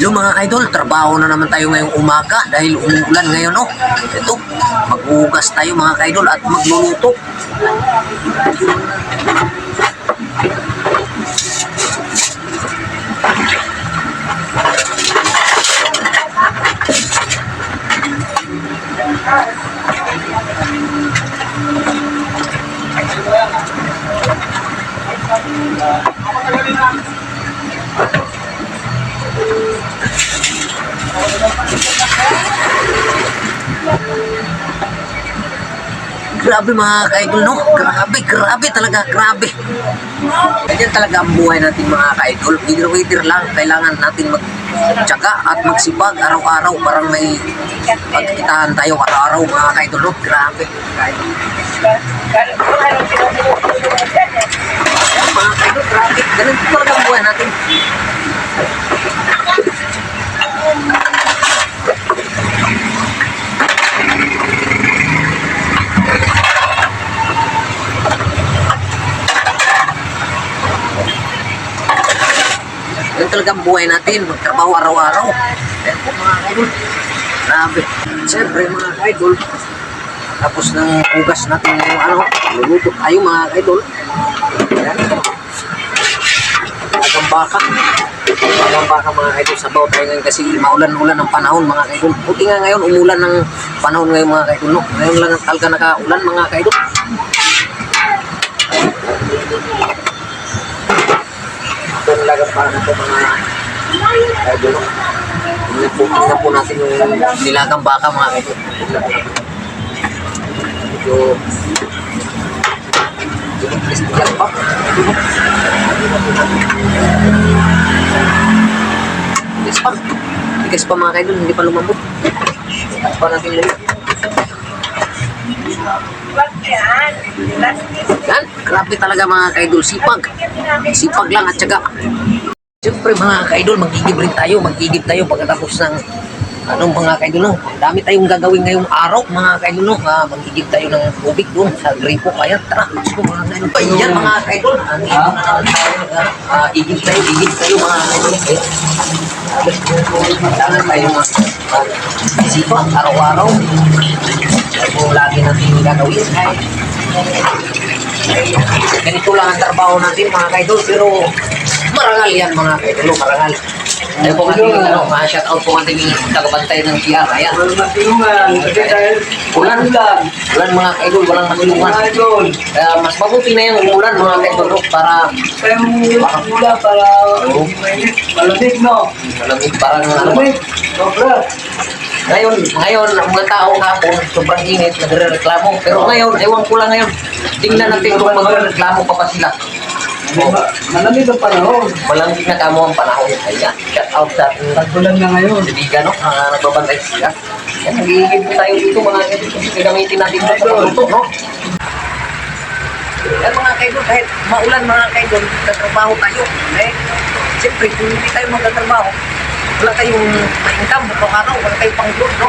Yung mga kaidol, trabaho na naman tayo ngayong umaga dahil umuulan ngayon, no? Ito, maghugas tayo mga kaidol at magluluto. Grabe mga kaidol, no? Grabe, grabe talaga, grabe. Ganyan talaga ang buhay natin mga kaidol. Wither-wither lang, kailangan natin magtsaga at magsipag araw-araw. Parang may pagkitahan tayo araw-araw mga kaidol, no? Grabe. Mga kaidol, grabe. Ganun talaga ang buhay natin. Yan talaga ang buhay natin, magtrabaho araw-araw. Ayan po mga idol. Grabe. Siyempre mga idol, tapos ng hugas natin yung ano, luluto tayo mga idol. Ayan. Agang baka. Agang baka mga idol, sabaw tayo ngayon kasi maulan-ulan ng panahon mga idol. Buti nga ngayon, umulan ng panahon ngayon mga idol. No? Ngayon lang talaga nakaulan mga idol. Ito nilagang para po mga idol. Tingnan po, tingnan po natin yung nilagang baka mga idol. Medyo medyo crispy yan pa. Tigas pa mga idol, hindi pa lumambot. Tigas pa natin ulit. Yan, grabe talaga mga kaidol, sipag. Sipag lang at syaga. Siyempre mga kaidol, magigib rin tayo, magigib tayo pagkatapos ng anong mga kaidol no. Dami tayong gagawin ngayong araw mga kaidol no. Ah, magigib tayo ng tubig doon sa gripo. Kaya tara, let's go mga kaidol. Ayan mga kaidol, ang ibon na naman tayo. Ah, igib tayo, igib tayo mga kaidol. Kailangan tayo mga uh, sipag araw-araw. Kaya lagi natin gagawin. Ay, ganito lang ang trabaho natin mga kaidol pero marangal yan mga kaidol marangal ay po ating ano, mga shout out po ating tagabantay ng PR ayan Walang matulungan. Kasi ulan ulan. ulan mga kaidol walang matulungan Mga mas mabuti na yung umulan mga kaidol no, para Kaya mo ulan para. Malamig, no? malamig parang ano Malamig. Sobra. ngayon ngayon mga tao hapon sobrang init nagre-reklamo pero ngayon ewan ko lang ngayon tingnan natin kung magre-reklamo pa pa sila Malamig- Malamig ang panahon. Malamig na kamo ang panahon. Ayan, shout out sa ating Tagpulan na ngayon. kaibigan, no? Mga nagbabantay sila. Yan, nagigib po tayo dito, mga kaibigan. Kasi gagamitin natin ito sa pagluto, no? Yan mga kaidol, kahit maulan mga kaidol, tatrabaho tayo. Eh, siyempre, kung hindi tayo magtatrabaho, wala tayong ma-income araw-araw, wala tayong pang-load, no?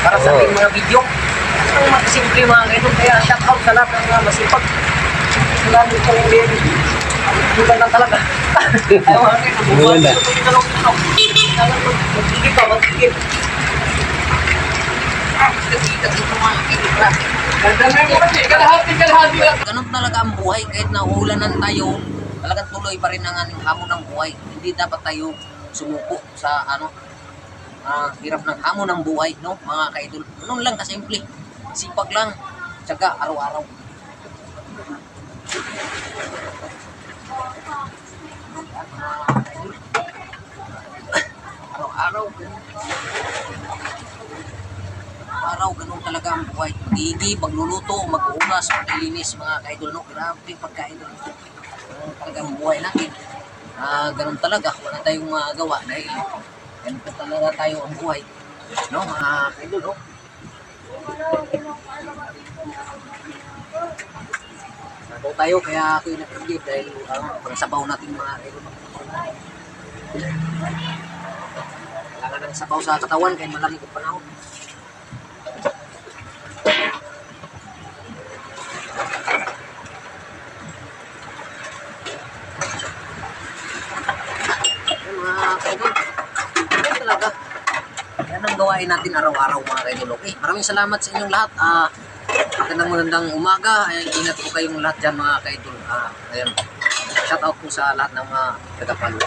Para sa ating mga video. Ang simple mga kaidol, kaya shout out sa lahat ng mga masipag. Salamat po din. Bukan lang talaga. Ayaw mga kaidol. Bukan magigit dito mga kaidol. Ganun talaga ang buhay kahit na ulanan tayo, talagang tuloy pa rin ang ating hamon ng buhay. Hindi dapat tayo sumuko sa ano, ah, hirap ng hamon ng buhay, no? Mga kaidol. Ganun lang kasimple. Sipag lang. Tsaka araw-araw. Ganun. Araw, ganun talaga ang buhay. Mag-iigi, magluluto, mag-uugas, maglilinis, mga kaidol, no? Grabe pagkain doon. Talaga ang buhay natin. Ah, ganun talaga. Wala tayong magawa dahil ganun pa talaga tayo ang buhay. No, mga kaidol, no? Sabaw tayo, kaya ako yung nag-give dahil pang sabaw natin mga kaidol. Kailangan ng sabaw sa katawan kaya malamig ang panahon. Kaidol. gawain natin araw-araw mga kaidol. Okay, maraming salamat sa inyong lahat. Ah, magandang magandang umaga. Ay, ingat po kayong lahat dyan mga kaidol. Ah, ayan. Shout out po sa lahat ng mga tagapalo.